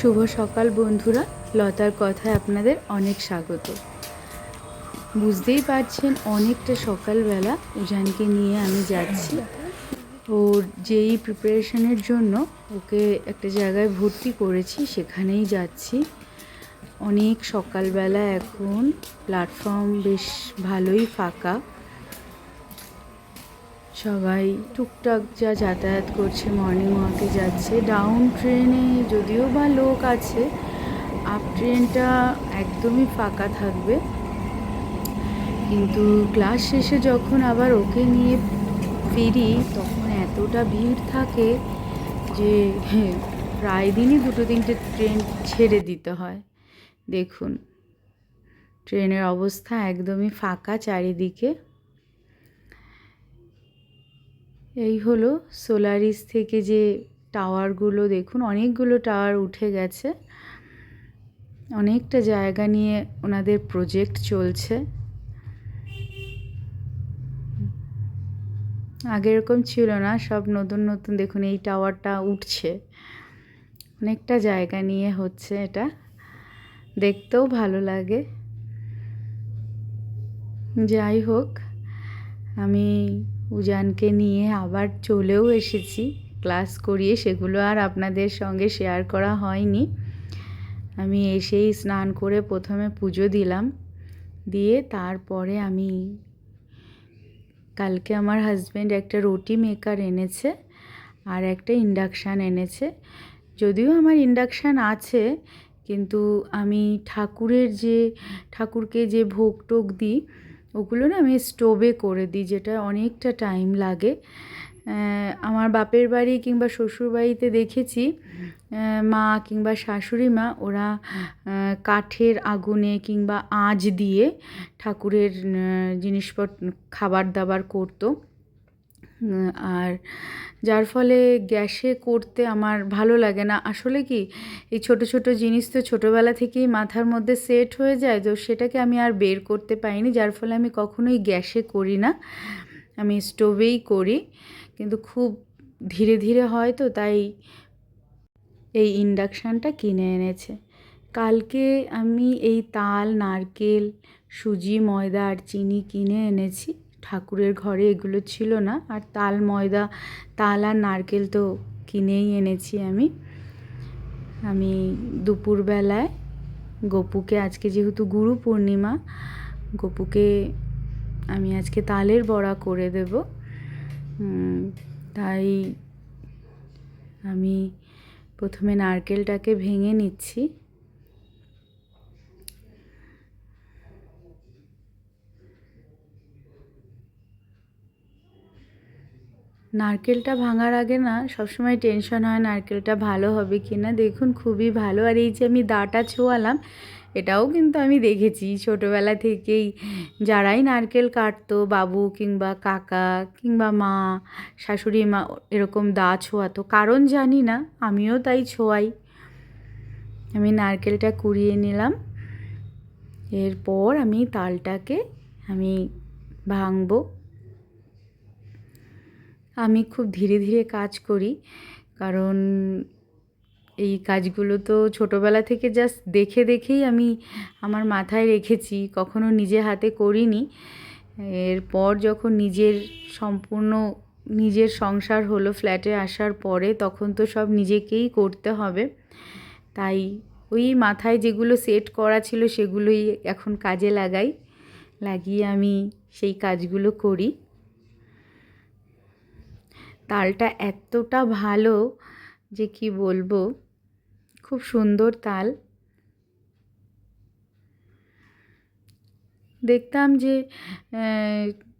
শুভ সকাল বন্ধুরা। লতার কথায় আপনাদের অনেক স্বাগত। বুঝতেই পারছেন, অনেকটা সকালবেলা উজানকে নিয়ে আমি যাচ্ছি। ওর যেই প্রিপারেশনের জন্য ওকে একটা জায়গায় ভর্তি করেছি, সেখানেই যাচ্ছি। অনেক সকালবেলা এখন, প্ল্যাটফর্ম বেশ ভালোই ফাঁকা। সবাই টুকটাক যা যাতায়াত করছে মর্নিং ওয়াকে যাচ্ছে। ডাউন ট্রেনে যদিও বা লোক আছে আপ ট্রেনটা একদমই ফাঁকা থাকবে। কিন্তু ক্লাস শেষে যখন আবার ওকে নিয়ে ফিরি, তখন এতটা ভিড় থাকে যে, প্রায় দিনই দুটো তিনটে ট্রেন ছেড়ে দিতে হয়। দেখুন ট্রেনের অবস্থা একদমই ফাঁকা চারিদিকে। এই হলো সোলারিস থেকে যে টাওয়ারগুলো, দেখুন অনেকগুলো টাওয়ার উঠে গেছে। অনেকটা জায়গা নিয়ে ওনাদের প্রজেক্ট চলছে। আগে এরকম ছিল না, সব নতুন নতুন, দেখুন এই টাওয়ারটা উঠছে। অনেকটা জায়গা নিয়ে হচ্ছে এটা। দেখতেও ভালো লাগে। যাই হোক, আমি উজানকে নিয়ে আবার চলেও এসেছি। ক্লাস করিয়ে সেগুলো আর আপনাদের সঙ্গে শেয়ার করা হয়নি। আমি এসেই স্নান করে প্রথমে পুজো দিলাম। দিয়ে তারপরে আমি কালকে আমার হাজব্যান্ড একটা রুটি মেকার এনেছে আর একটা ইন্ডাকশান এনেছে। যদিও আমার ইন্ডাকশান আছে, কিন্তু আমি ঠাকুরের যে, ঠাকুরকে যে ভোগ টোক দিই ওগুলো না আমি স্টোভে করে দিই, যেটা অনেকটা টাইম লাগে। আমার বাপের বাড়ি কিংবা শ্বশুর বাড়িতে দেখেছি মা কিংবা শাশুড়ি মা, ওরা কাঠের আগুনে কিংবা আঁচ দিয়ে ঠাকুরের জিনিসপত্র, খাবার দাবার করতো। আর যার ফলে গ্যাসে করতে আমার ভালো লাগে না। আসলে কি, এই ছোট ছোট জিনিস তো ছোটোবেলা থেকেই মাথার মধ্যে সেট হয়ে যায়, তো সেটাকে আমি আর বের করতে পাইনি যার ফলে আমি কখনোই গ্যাসে করি না। আমি স্টোভেই করি, কিন্তু খুব ধীরে ধীরে হয় তো, তাই এই ইন্ডাকশানটা কিনে এনেছে। কালকে আমি এই তাল, নারকেল, সুজি, ময়দা আর চিনি কিনে এনেছি। ঠাকুরের ঘরে এগুলো ছিল না। আর তাল ময়দা, তাল আর নারকেল তো কিনেই এনেছি আমি। আমি দুপুরবেলায় গপুকে, আজকে যেহেতু গুরু পূর্ণিমা, গপুকে আমি আজকে তালের বড়া করে দেব। তাই আমি প্রথমে নারকেলটাকে ভেঙে নিচ্ছি। নারকেলটা ভাঙার আগে না সবসময় টেনশন হয় নারকেলটা ভালো হবে কি না দেখুন খুবই ভালো। আর এই যে আমি দাটা ছোয়ালাম, এটাও কিন্তু আমি দেখেছি। ছোটোবেলা থেকেই যারাই নারকেল কাটতো, বাবু কিংবা কাকা কিংবা মা, শাশুড়ি মা, এরকম দা ছোয়াতো। কারণ জানি না, আমিও তাই ছোয়াই। আমি নারকেলটা কুড়িয়ে নিলাম। এরপর আমি তালটাকে আমি ভাঙবো। আমি খুব ধীরে ধীরে কাজ করি। কারণ এই কাজগুলো তো ছোটোবেলা থেকে জাস্ট দেখে দেখেই আমি আমার মাথায় রেখেছি, কখনো নিজে হাতে করিনি। এরপর যখন নিজের সম্পূর্ণ নিজের সংসার হলো ফ্ল্যাটে আসার পরে তখন তো সব নিজেকেই করতে হবে। তাই ওই মাথায় যেগুলো সেট করা ছিল সেগুলোই এখন কাজে লাগাই, লাগিয়ে আমি সেই কাজগুলো করি। তালটা এতটা ভালো যে কি বলব? খুব সুন্দর তাল। দেখতাম যে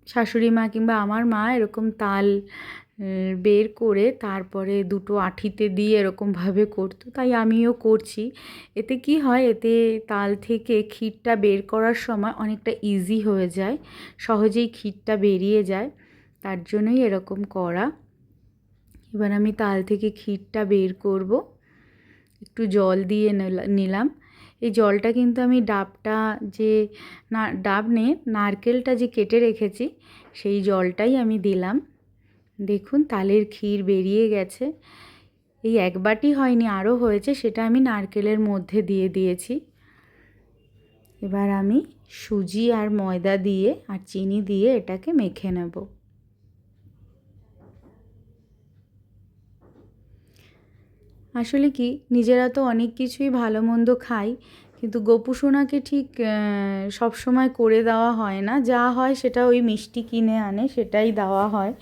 শাশুড়ি মা কিংবা আমার মা এরকম তাল বের করে তারপরে দুটো আঠিতে দিয়ে এরকমভাবে করতো, তাই আমিও করছি। এতে কি হয়, এতে তাল থেকে ক্ষীরটা বের করার সময় অনেকটা ইজি হয়ে যায়, সহজেই ক্ষীরটা বেরিয়ে যায়, তার জন্যই এরকম করা। এবার আমি তাল থেকে ক্ষীরটা বের করব। একটু জল দিয়ে নিলাম। এই জলটা কিন্তু আমি ডাবটা যে না, ডাব নে, নারকেলটা যে কেটে রেখেছি, সেই জলটাই আমি দিলাম। দেখুন, তালের ক্ষীর বেরিয়ে গেছে। এই এক বাটি হয়নি, আরও হয়েছে, সেটা আমি নারকেলের মধ্যে দিয়ে দিয়েছি। এবার আমি সুজি আর ময়দা দিয়ে আর চিনি দিয়ে এটাকে মেখে নেব। আসলে কি, নিজেরা তো অনেক কিছুই ভালো মন্দ খাই, কিন্তু গোপু সোনাকে ঠিক সব সময় করে দেওয়া হয় না। যা হয় সেটা ওই মিষ্টি কিনে আনে, সেটাই দেওয়া হয়।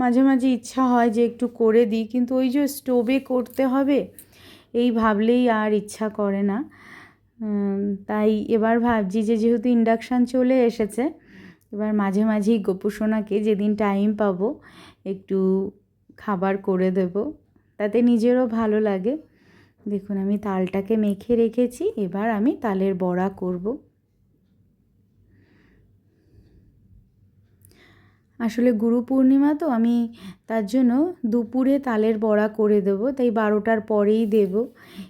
মাঝে মাঝে ইচ্ছা হয় যে একটু করে দিই, কিন্তু ওই যে স্টোভে করতে হবে, এই ভাবলেই আর ইচ্ছা করে না। তাই এবার ভাবছি যে যেহেতু ইন্ডাকশান চলে এসেছে, এবার মাঝে মাঝেই গোপুসোনাকে যেদিন টাইম পাবো, একটু খাবার করে দেব। তাতে নিজেরও ভালো লাগে। দেখুন, আমি তালটাকে মেখে রেখেছি, এবার আমি তালের বড়া করব। আসলে গুরু পূর্ণিমা তো, আমি তার জন্য দুপুরে তালের বড়া করে দেবো, তাই বারোটার পরেই দেব।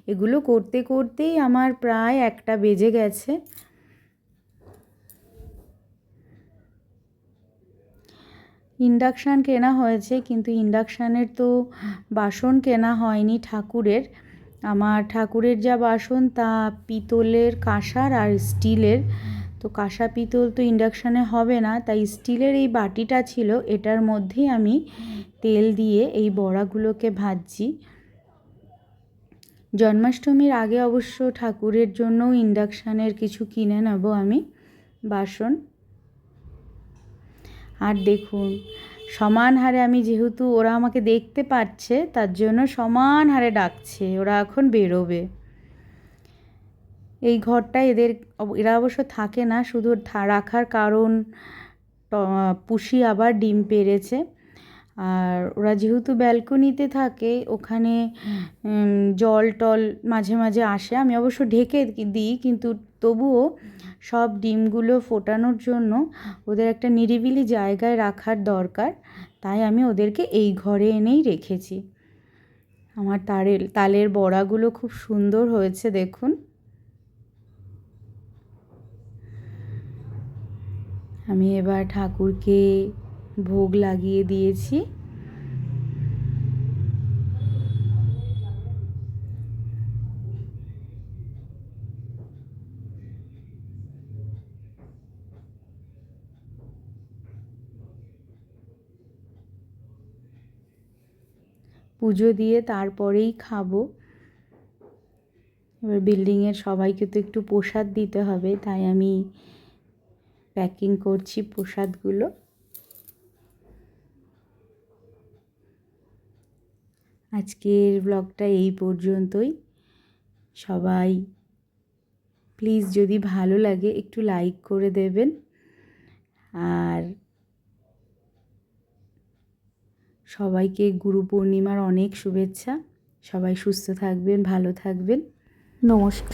এগুলো করতে, করতেই আমার প্রায় একটা বেজে গেছে। ইন্ডাকশান কেনা হয়েছে, কিন্তু ইন্ডাকশানের তো বাসন কেনা হয়নি ঠাকুরের। আমার ঠাকুরের যা বাসন তা পিতলের কাঁসার আর স্টিলের। তো কাঁসা পিতল তো ইন্ডাকশানে হবে না, তাই স্টিলের এই বাটিটা ছিল, এটার মধ্যেই আমি তেল দিয়ে এই বড়াগুলোকে ভাজছি। জন্মাষ্টমীর আগে অবশ্য ঠাকুরের জন্য ইন্ডাকশানের কিছু কিনে নেব আমি বাসন। আর দেখুন সমান হারে আমি যেহেতু ওরা আমাকে দেখতে পাচ্ছে তার জন্য সমান হারে ডাকছে ওরা এখন বেরোবে। এই ঘরটা এদের এরা অবশ্য থাকে না শুধু রাখার কারণ পুষি আবার ডিম পেরেছে আর ওরা যেহেতু ব্যালকনিতে থাকে ওখানে জল টল মাঝে মাঝে আসে আমি অবশ্য ঢেকে দিই কিন্তু তবুও সব ডিমগুলো ফোটানোর জন্য ওদের একটা নিরিবিলি জায়গায় রাখার দরকার। তাই আমি ওদেরকে এই ঘরে এনেই রেখেছি। আমার তারের, তালের বড়াগুলো খুব সুন্দর হয়েছে, দেখুন। আমি এবার ঠাকুরকে ভোগ লাগিয়ে দিয়েছি। পুজো দিয়ে তারপরেই খাব। এবার বিল্ডিংয়ের সবাইকে তো একটু প্রসাদ দিতে হবে, তাই আমি প্যাকিং করছি প্রসাদগুলো। আজকের ব্লগটা এই পর্যন্তই। সবাই প্লিজ যদি ভালো লাগে একটু লাইক করে দেবেন। আর সবাইকে গুরু পূর্ণিমার অনেক শুভেচ্ছা। সবাই সুস্থ থাকবেন ভালো থাকবেন। নমস্কার।